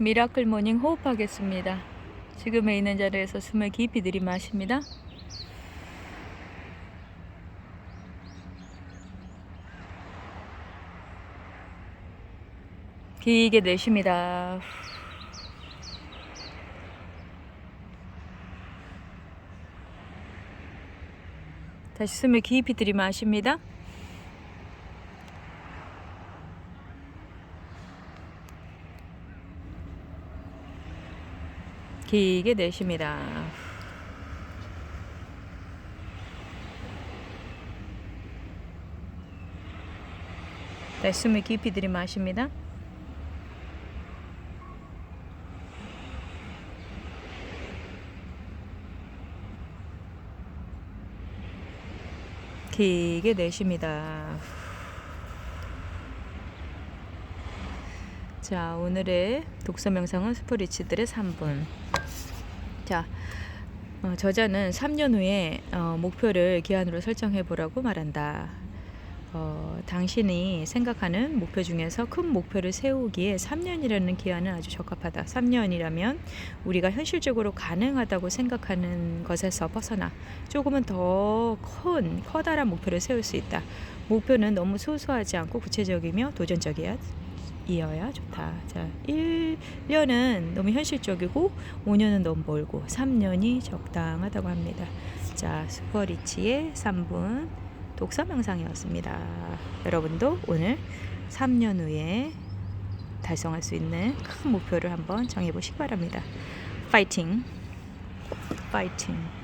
미라클 모닝 호흡하겠습니다. 지금에 있는 자리에서 숨을 깊이 들이마십니다. 길게 내쉽니다. 다시 숨을 깊이 들이마십니다. 길게 내쉽니다. 다시 숨을 깊이 들이마십니다. 길게 내쉽니다. 자, 오늘의 독서 명상은 스포리치들의 3분. 자, 어, 저자는 3년 후에 어, 목표를 기한으로 설정해 보라고 말한다. 어, 당신이 생각하는 목표 중에서 큰 목표를 세우기에 3년이라는 기한은 아주 적합하다. 3년이라면 우리가 현실적으로 가능하다고 생각하는 것에서 벗어나 조금은 더 큰 커다란 목표를 세울 수 있다. 목표는 너무 소소하지 않고 구체적이며 도전적이어야 이어야 좋다. 자, 1년은 너무 현실적이고 5년은 너무 멀고 3년이 적당하다고 합니다. 자, 슈퍼리치의 3분 독서 명상이었습니다. 여러분도 오늘 3년 후에 달성할 수 있는 큰 목표를 한번 정해 보시기 바랍니다. 파이팅. 파이팅.